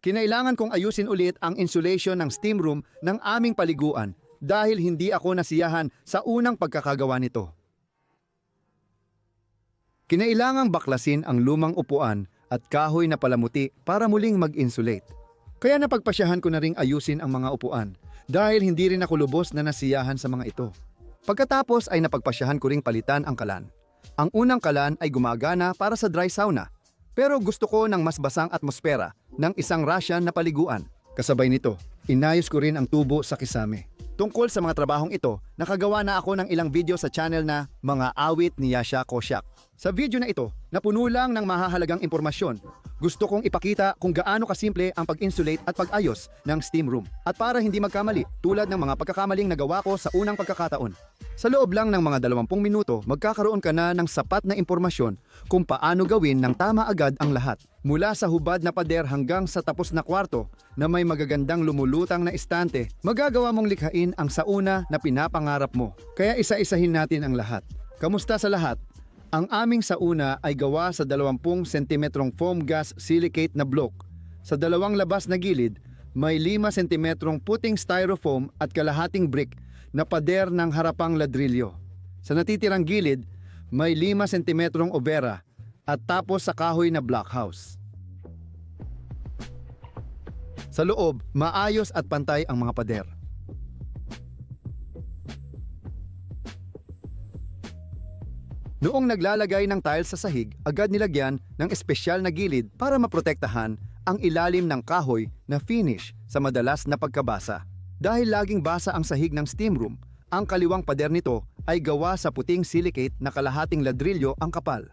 Kinailangan kong ayusin ulit ang insulation ng steam room ng aming paliguan dahil hindi ako nasiyahan sa unang pagkakagawa nito. Kinailangang baklasin ang lumang upuan at kahoy na palamuti para muling mag-insulate. Kaya napagpasyahan ko na ring ayusin ang mga upuan dahil hindi rin ako lubos na nasiyahan sa mga ito. Pagkatapos ay napagpasyahan ko ring palitan ang kalan. Ang unang kalan ay gumagana para sa dry sauna pero gusto ko ng mas basang atmosfera ng isang Russian na paliguan. Kasabay nito, inayos ko rin ang tubo sa kisame. Tungkol sa mga trabahong ito, nakagawa na ako ng ilang video sa channel na Mga Awit ni Yasha Kosyak. Sa video na ito, napuno lang ng mahahalagang impormasyon. Gusto kong ipakita kung gaano kasimple ang pag-insulate at pag-ayos ng steam room. At para hindi magkamali, tulad ng mga pagkakamaling nagawa ko sa unang pagkakataon. Sa loob lang ng mga 20 minuto, magkakaroon ka na ng sapat na impormasyon kung paano gawin ng tama agad ang lahat. Mula sa hubad na pader hanggang sa tapos na kwarto na may magagandang lumulutang na estante, magagawa mong likhain ang sauna na pinapangarap mo. Kaya isa-isahin natin ang lahat. Kamusta sa lahat? Ang aming sauna ay gawa sa 20 cm foam gas silicate na block. Sa dalawang labas na gilid, may 5 cm puting styrofoam at kalahating brick na pader ng harapang ladrilyo. Sa natitirang gilid, may 5 cm overa at tapos sa kahoy na blockhouse. Sa loob, maayos at pantay ang mga pader. Noong naglalagay ng tiles sa sahig, agad nilagyan ng espesyal na gilid para maprotektahan ang ilalim ng kahoy na finish sa madalas na pagkabasa. Dahil laging basa ang sahig ng steam room, ang kaliwang pader nito ay gawa sa puting silicate na kalahating ladrilyo ang kapal.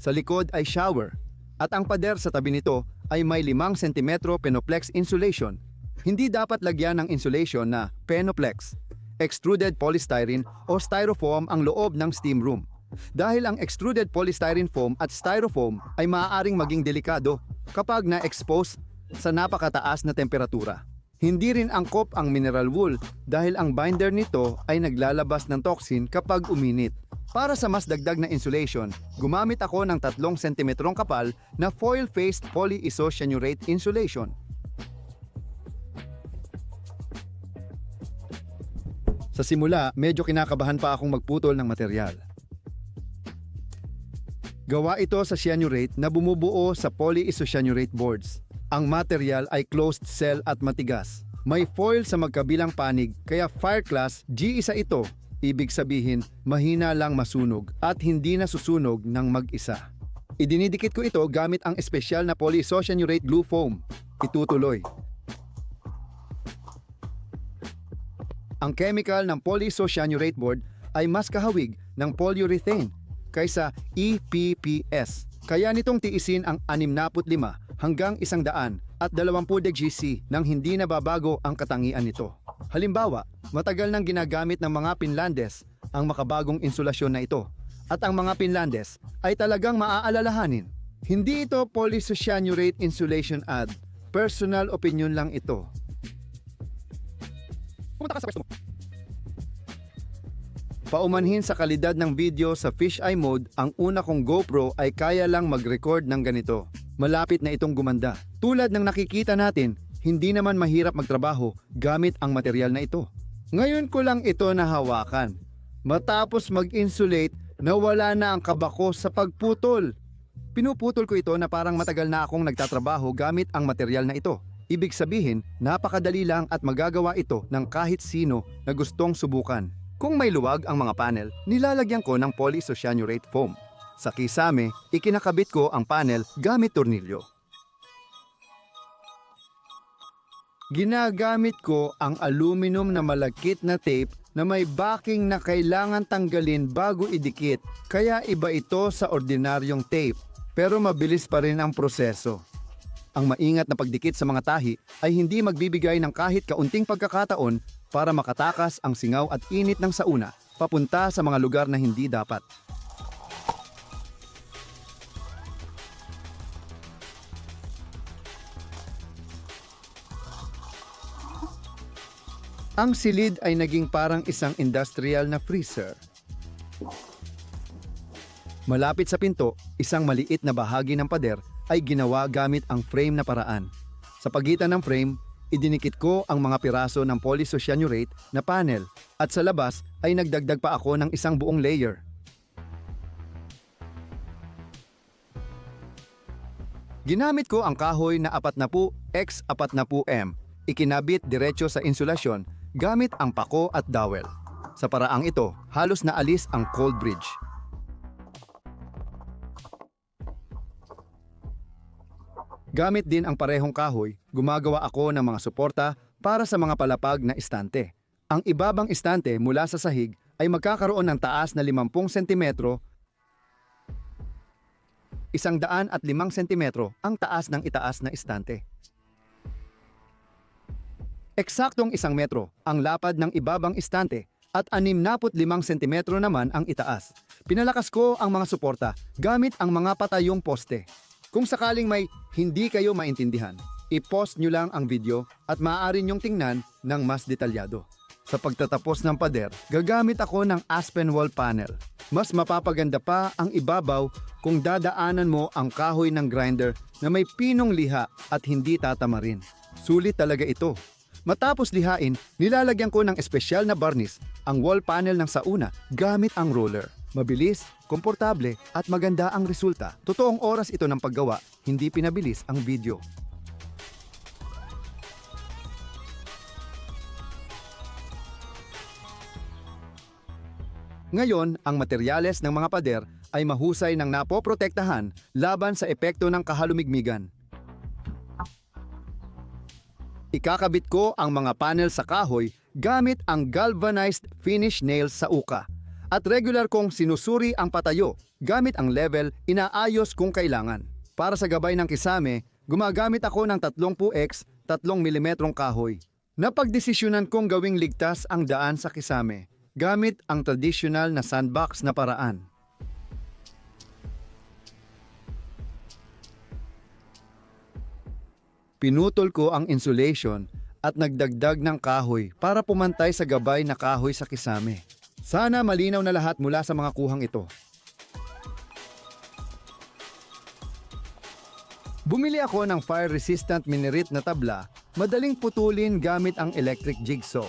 Sa likod ay shower at ang pader sa tabi nito ay may 5 cm Penoplex insulation. Hindi dapat lagyan ng insulation na Penoplex, extruded polystyrene o styrofoam ang loob ng steam room. Dahil ang extruded polystyrene foam at styrofoam ay maaaring maging delikado kapag na-expose sa napakataas na temperatura. Hindi rin angkop ang mineral wool dahil ang binder nito ay naglalabas ng toxin kapag uminit. Para sa mas dagdag na insulation, gumamit ako ng 3 cm kapal na foil-faced polyisocyanurate insulation. Sa simula, medyo kinakabahan pa akong magputol ng material. Gawa ito sa cyanurate na bumubuo sa polyisocyanurate boards. Ang material ay closed cell at matigas. May foil sa magkabilang panig kaya fire class G1 ito. Ibig sabihin, mahina lang masunog at hindi na susunog ng mag-isa. Idinidikit ko ito gamit ang espesyal na polyisocyanurate glue foam. Itutuloy. Ang chemical ng polyisocyanurate board ay mas kahawig ng polyurethane kaysa EPPS. Kaya nitong tiisin ang 65 hanggang 100 at 20 degc nang hindi nababago ang katangian nito. Halimbawa, matagal nang ginagamit ng mga Pinlandes ang makabagong insulasyon na ito at ang mga Pinlandes ay talagang maaalalahanin. Hindi ito polysocyanurate insulation ad. Personal opinion lang ito. Pumunta ka sa pwesto mo. Paumanhin sa kalidad ng video sa fisheye mode, ang una kong GoPro ay kaya lang mag-record ng ganito. Malapit na itong gumanda. Tulad ng nakikita natin, hindi naman mahirap magtrabaho gamit ang material na ito. Ngayon ko lang ito nahawakan. Matapos mag-insulate, nawala na ang kabako sa pagputol. Pinuputol ko ito na parang matagal na akong nagtatrabaho gamit ang material na ito. Ibig sabihin, napakadali lang at magagawa ito ng kahit sino na gustong subukan. Kung may luwag ang mga panel, nilalagyan ko ng polyisocyanurate foam. Sa kisame, ikinakabit ko ang panel gamit tornilyo. Ginagamit ko ang aluminum na malagkit na tape na may backing na kailangan tanggalin bago idikit. Kaya iba ito sa ordinaryong tape, pero mabilis pa rin ang proseso. Ang maingat na pagdikit sa mga tahi ay hindi magbibigay ng kahit kaunting pagkakataon para makatakas ang singaw at init ng sauna papunta sa mga lugar na hindi dapat. Ang silid ay naging parang isang industrial na freezer. Malapit sa pinto, isang maliit na bahagi ng pader ay ginawa gamit ang frame na paraan. Sa pagitan ng frame, idinikit ko ang mga piraso ng polysocyanurate na panel at sa labas ay nagdagdag pa ako ng isang buong layer. Ginamit ko ang kahoy na 40 x 40 m. Ikinabit diretso sa insulasyon gamit ang pako at dowel. Sa paraang ito, halos naalis ang cold bridge. Gamit din ang parehong kahoy, gumagawa ako ng mga suporta para sa mga palapag na istante. Ang ibabang istante mula sa sahig ay magkakaroon ng taas na 50 cm, isang daan at limang sentimetro ang taas ng itaas na istante. Eksaktong isang metro ang lapad ng ibabang istante at 65 sentimetro naman ang itaas. Pinalakas ko ang mga suporta gamit ang mga patayong poste. Kung sakaling may hindi kayo maintindihan, i-post nyo lang ang video at maaari nyong tingnan ng mas detalyado. Sa pagtatapos ng pader, gagamit ako ng aspen wall panel. Mas mapapaganda pa ang ibabaw kung dadaanan mo ang kahoy ng grinder na may pinong liha at hindi tatamarin. Sulit talaga ito. Matapos lihain, nilalagyan ko ng espesyal na barnis ang wall panel ng sauna gamit ang roller. Mabilis, komportable at maganda ang resulta. Totoong oras ito ng paggawa, hindi pinabilis ang video. Ngayon, ang materyales ng mga pader ay mahusay ng napoprotektahan laban sa epekto ng kahalumigmigan. Ikakabit ko ang mga panel sa kahoy gamit ang galvanized finish nails sa uka. At regular kong sinusuri ang patayo gamit ang level inaayos kung kailangan. Para sa gabay ng kisame, gumagamit ako ng 30x 3 mm kahoy. Napagdesisyonan kong gawing ligtas ang daan sa kisame gamit ang traditional na sandbox na paraan. Pinutol ko ang insulation at nagdagdag ng kahoy para pumantay sa gabay na kahoy sa kisame. Sana malinaw na lahat mula sa mga kuhang ito. Bumili ako ng fire-resistant minirit na tabla, madaling putulin gamit ang electric jigsaw.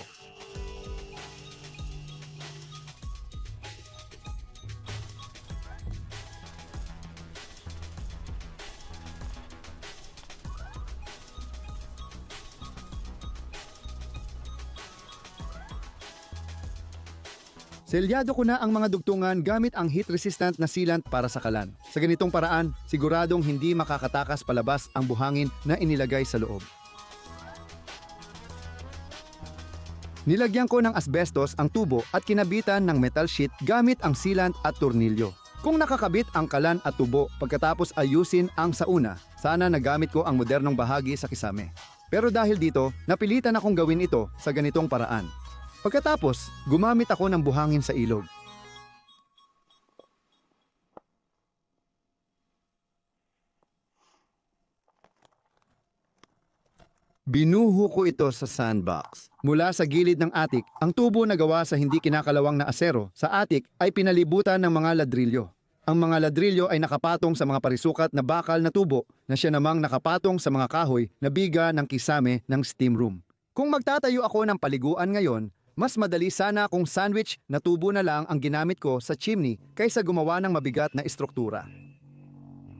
Selyado ko na ang mga dugtungan gamit ang heat-resistant na sealant para sa kalan. Sa ganitong paraan, siguradong hindi makakatakas palabas ang buhangin na inilagay sa loob. Nilagyan ko ng asbestos ang tubo at kinabitan ng metal sheet gamit ang sealant at tornilyo. Kung nakakabit ang kalan at tubo pagkatapos ayusin ang sauna, sana nagamit ko ang modernong bahagi sa kisame. Pero dahil dito, napilitan akong gawin ito sa ganitong paraan. Pagkatapos, gumamit ako ng buhangin sa ilog. Binuho ko ito sa sandbox. Mula sa gilid ng atik, ang tubo na gawa sa hindi kinakalawang na asero sa atik ay pinalibutan ng mga ladrilyo. Ang mga ladrilyo ay nakapatong sa mga parisukat na bakal na tubo na siya namang nakapatong sa mga kahoy na biga ng kisame ng steam room. Kung magtatayo ako ng paliguan ngayon, mas madali sana kung sandwich na tubo na lang ang ginamit ko sa chimney kaysa gumawa ng mabigat na istruktura.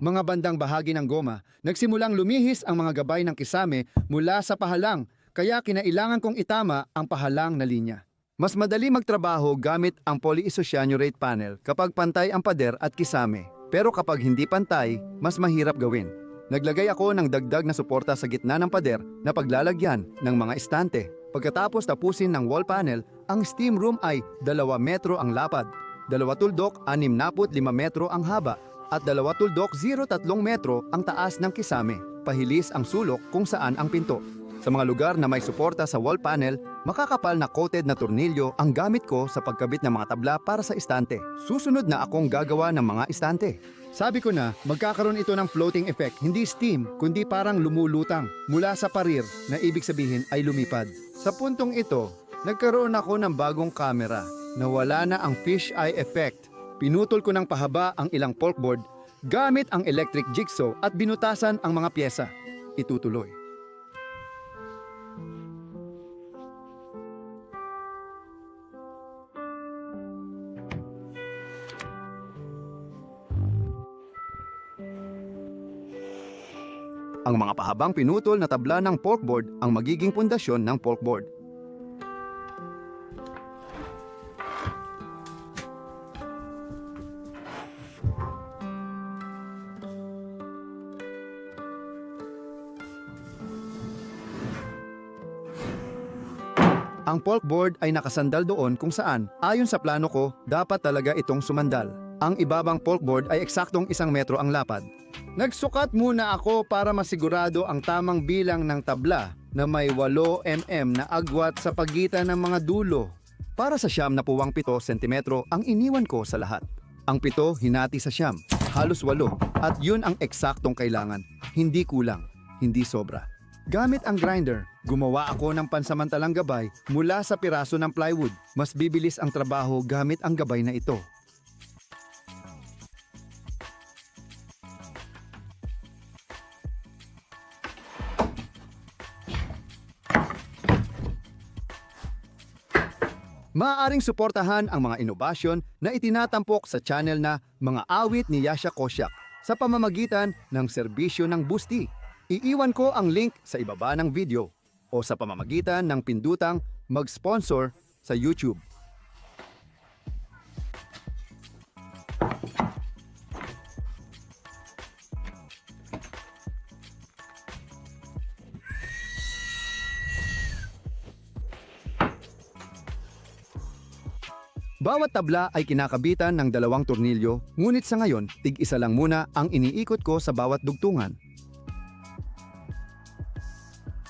Mga bandang bahagi ng goma, nagsimulang lumihis ang mga gabay ng kisame mula sa pahalang kaya kinailangan kong itama ang pahalang na linya. Mas madali magtrabaho gamit ang polyisocyanurate panel kapag pantay ang pader at kisame. Pero kapag hindi pantay, mas mahirap gawin. Naglagay ako ng dagdag na suporta sa gitna ng pader na paglalagyan ng mga estante. Pagkatapos tapusin ng wall panel, ang steam room ay 2 metro ang lapad, 2 tuldok 65 metro ang haba, at 2 tuldok 0.3 metro ang taas ng kisame. Pahilis ang sulok kung saan ang pinto. Sa mga lugar na may suporta sa wall panel, makakapal na coated na tornilyo ang gamit ko sa pagkabit ng mga tabla para sa istante. Susunod na akong gagawa ng mga istante. Sabi ko na, magkakaroon ito ng floating effect, hindi steam, kundi parang lumulutang mula sa parir na ibig sabihin ay lumipad. Sa puntong ito, nagkaroon ako ng bagong kamera na wala na ang fish eye effect. Pinutol ko ng pahaba ang ilang pulpboard gamit ang electric jigsaw at binutasan ang mga pyesa. Itutuloy. Mga pahabang pinutol na tabla ng porkboard ang magiging pundasyon ng porkboard. Ang porkboard ay nakasandal doon kung saan, ayon sa plano ko, dapat talaga itong sumandal. Ang ibabang porkboard ay eksaktong isang metro ang lapad. Nagsukat muna ako para masigurado ang tamang bilang ng tabla na may 8 mm na agwat sa pagitan ng mga dulo. Para sa siyam na puwang 7 sentimetro ang iniwan ko sa lahat. Ang pito hinati sa siyam, halos walo, at yun ang eksaktong kailangan. Hindi kulang, hindi sobra. Gamit ang grinder, gumawa ako ng pansamantalang gabay mula sa piraso ng plywood. Mas bibilis ang trabaho gamit ang gabay na ito. Maaaring suportahan ang mga inobasyon na itinatampok sa channel na Mga Awit ni Yasha Kosyak sa pamamagitan ng serbisyo ng Boosty. Iiwan ko ang link sa ibaba ng video o sa pamamagitan ng pindutang mag-sponsor sa YouTube. Bawat tabla ay kinakabitan ng dalawang tornilyo, ngunit sa ngayon, tig-isa lang muna ang iniikot ko sa bawat dugtungan.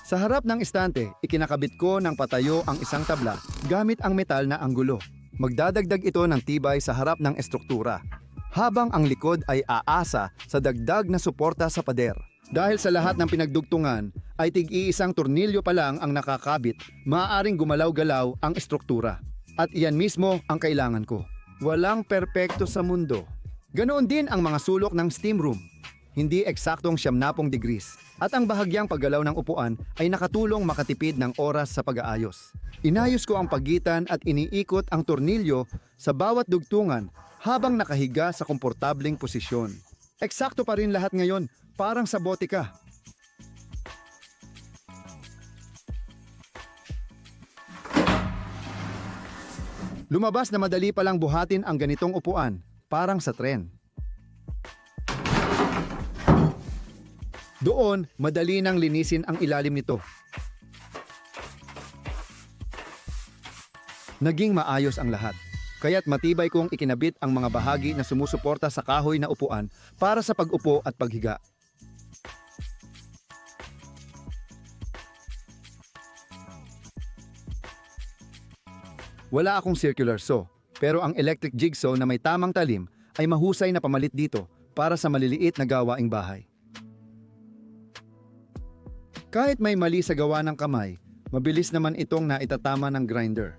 Sa harap ng estante, ikinakabit ko ng patayo ang isang tabla gamit ang metal na anggulo. Magdadagdag ito ng tibay sa harap ng estruktura, habang ang likod ay aasa sa dagdag na suporta sa pader. Dahil sa lahat ng pinagdugtungan ay tig-iisang tornilyo pa lang ang nakakabit, maaaring gumalaw-galaw ang estruktura. At iyan mismo ang kailangan ko. Walang perpekto sa mundo. Ganoon din ang mga sulok ng steam room. Hindi eksaktong siyamnapong degrees. At ang bahagyang paggalaw ng upuan ay nakatulong makatipid ng oras sa pag-aayos. Inayos ko ang pagitan at iniikot ang tornilyo sa bawat dugtungan habang nakahiga sa komportabling posisyon. Eksakto pa rin lahat ngayon, parang sa botika. Lumabas na madali palang buhatin ang ganitong upuan, parang sa tren. Doon, madali nang linisin ang ilalim nito. Naging maayos ang lahat. Kaya't matibay kong ikinabit ang mga bahagi na sumusuporta sa kahoy na upuan para sa pag-upo at paghiga. Wala akong circular saw, pero ang electric jigsaw na may tamang talim ay mahusay na pamalit dito para sa maliliit na gawaing bahay. Kahit may mali sa gawa ng kamay, mabilis naman itong naitatama ng grinder.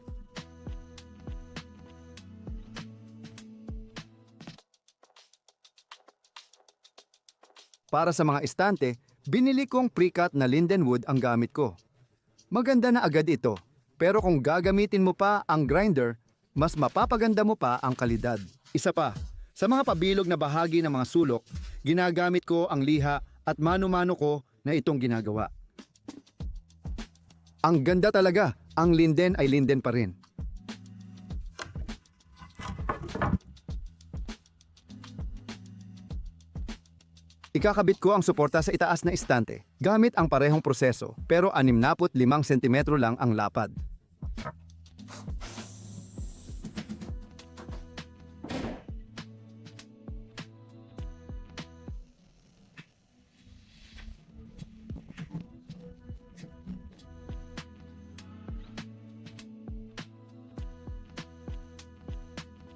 Para sa mga estante, binili kong pre-cut na lindenwood ang gamit ko. Maganda na agad ito, pero kung gagamitin mo pa ang grinder, mas mapapaganda mo pa ang kalidad. Isa pa, sa mga pabilog na bahagi ng mga sulok, ginagamit ko ang liha at mano-mano ko na itong ginagawa. Ang ganda talaga, ang linden ay linden pa rin. Ikakabit ko ang suporta sa itaas na istante gamit ang parehong proseso pero 65 cm lang ang lapad.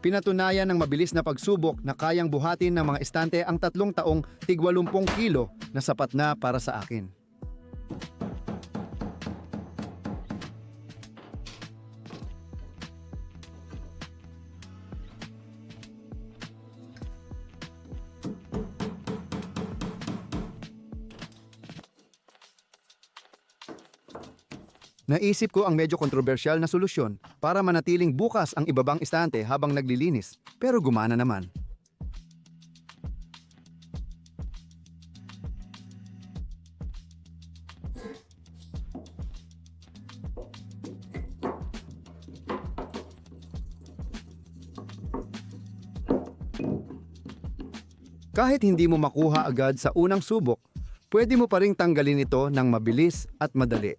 Pinatunayan ng mabilis na pagsubok na kayang buhatin ng mga estante ang tatlong taong tig 80 kilo na sapat na para sa akin. Naisip ko ang medyo kontrobersyal na solusyon para manatiling bukas ang ibabang istante habang naglilinis, pero gumana naman. Kahit hindi mo makuha agad sa unang subok, pwede mo pa ring tanggalin ito ng mabilis at madali.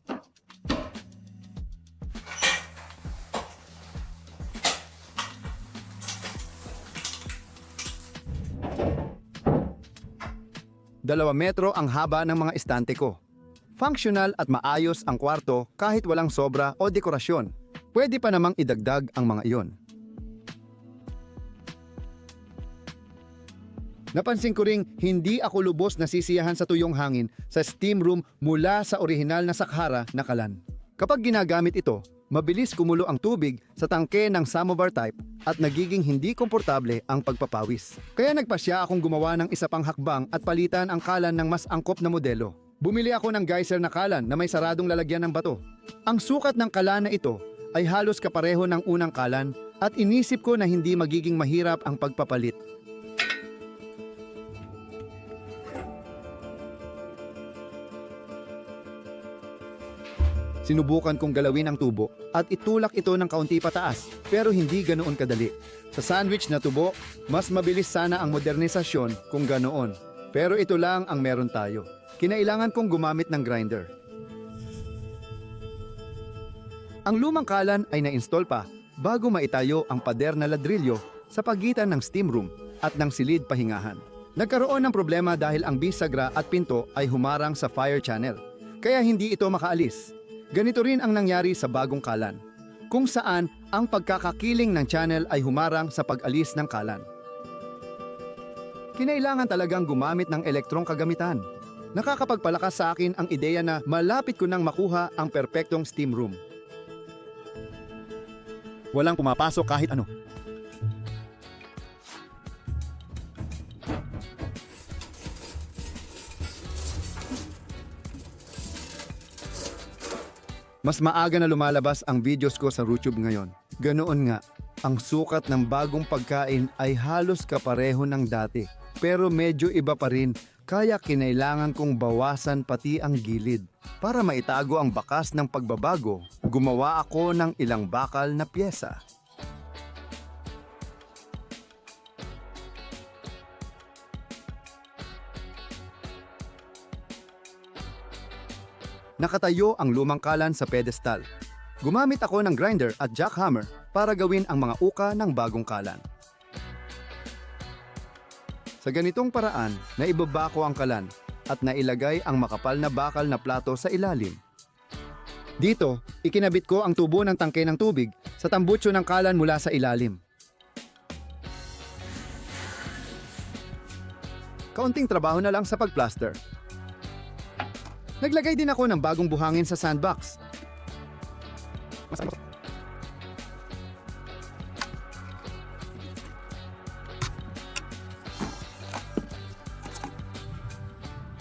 Dalawa metro ang haba ng mga estante ko. Functional at maayos ang kwarto kahit walang sobra o dekorasyon. Pwede pa namang idagdag ang mga iyon. Napansin ko ring hindi ako lubos nasisiyahan sa tuyong hangin sa steam room mula sa orihinal na sakhara na kalan. Kapag ginagamit ito, mabilis kumulo ang tubig sa tangke ng samovar type at nagiging hindi komportable ang pagpapawis. Kaya nagpasya akong gumawa ng isa pang hakbang at palitan ang kalan ng mas angkop na modelo. Bumili ako ng geyser na kalan na may saradong lalagyan ng bato. Ang sukat ng kalan na ito ay halos kapareho ng unang kalan at inisip ko na hindi magiging mahirap ang pagpapalit. Sinubukan kong galawin ang tubo at itulak ito ng kaunti pataas pero hindi ganoon kadali. Sa sandwich na tubo, mas mabilis sana ang modernisasyon kung ganoon. Pero ito lang ang meron tayo. Kinailangan kong gumamit ng grinder. Ang lumang kalan ay na-install pa bago maitayo ang pader na ladrilyo sa pagitan ng steam room at ng silid pahingahan. Nagkaroon ng problema dahil ang bisagra at pinto ay humarang sa fire channel, kaya hindi ito makaalis. Ganito rin ang nangyari sa bagong kalan, kung saan ang pagkakakiling ng channel ay humarang sa pag-alis ng kalan. Kinailangan talagang gumamit ng elektrong kagamitan. Nakakapagpalakas sa akin ang ideya na malapit ko nang makuha ang perpektong steam room. Walang pumapasok kahit ano. Mas maaga na lumalabas ang videos ko sa YouTube ngayon. Ganoon nga, ang sukat ng bagong pagkain ay halos kapareho ng dati. Pero medyo iba pa rin, kaya kinailangan kong bawasan pati ang gilid. Para maitago ang bakas ng pagbabago, gumawa ako ng ilang bakal na pyesa. Nakatayo ang lumang kalan sa pedestal. Gumamit ako ng grinder at jackhammer para gawin ang mga uka ng bagong kalan. Sa ganitong paraan, naibaba ko ang kalan at nailagay ang makapal na bakal na plato sa ilalim. Dito, ikinabit ko ang tubo ng tangke ng tubig sa tambutso ng kalan mula sa ilalim. Kaunting trabaho na lang sa pagplaster. Naglagay din ako ng bagong buhangin sa sandbox.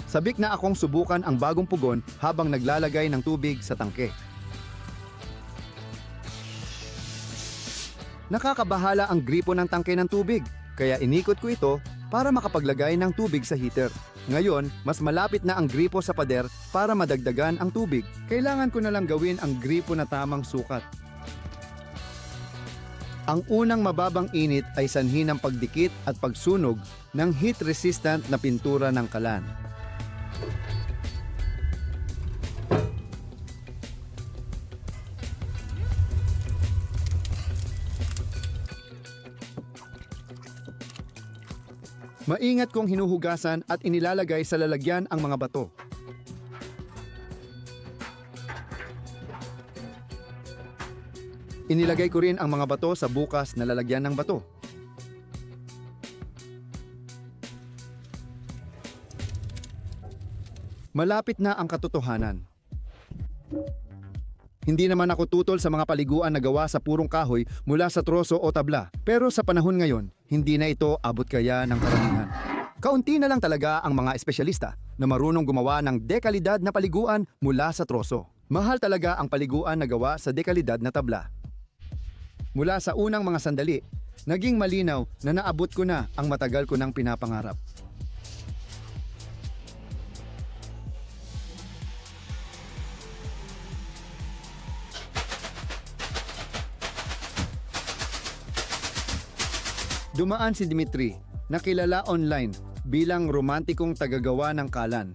Sabik na akong subukan ang bagong pugon habang naglalagay ng tubig sa tangke. Nakakabahala ang gripo ng tangke ng tubig, kaya inikot ko ito para makapaglagay ng tubig sa heater. Ngayon, mas malapit na ang gripo sa pader para madagdagan ang tubig. Kailangan ko na lang gawin ang gripo na tamang sukat. Ang unang mababang init ay sanhi ng pagdikit at pagsunog ng heat-resistant na pintura ng kalan. Maingat kong hinuhugasan at inilalagay sa lalagyan ang mga bato. Inilagay ko rin ang mga bato sa bukas na lalagyan ng bato. Malapit na ang katotohanan. Hindi naman ako tutol sa mga paliguan na gawa sa purong kahoy mula sa troso o tabla. Pero sa panahon ngayon, hindi na ito abot kaya ng karamihan. Kaunti na lang talaga ang mga espesyalista na marunong gumawa ng dekalidad na paliguan mula sa troso. Mahal talaga ang paliguan na gawa sa dekalidad na tabla. Mula sa unang mga sandali, naging malinaw na naabot ko na ang matagal ko ng pinapangarap. Dumaan si Dimitri, na kilala online bilang romantikong tagagawa ng kalan.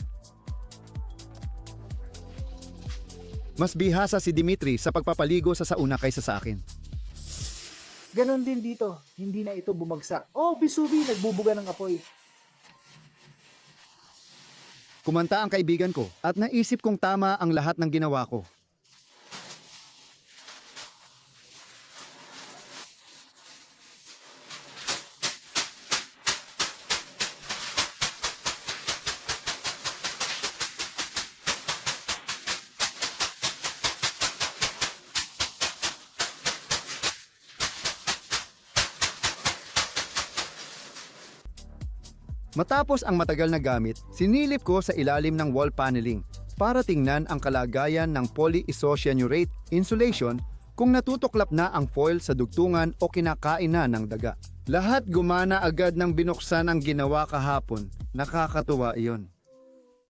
Mas bihasa si Dimitri sa pagpapaligo sa sauna kaysa sa akin. Ganon din dito. Hindi na ito bumagsak. Oh, bisubi, nagbubuga ng apoy. Kumanta ang kaibigan ko at naisip kong tama ang lahat ng ginawa ko. Matapos ang matagal na gamit, sinilip ko sa ilalim ng wall paneling para tingnan ang kalagayan ng polyisocyanurate insulation kung natutuklap na ang foil sa dugtungan o kinakain na ng daga. Lahat gumana agad ng binuksan ang ginawa kahapon. Nakakatuwa iyon.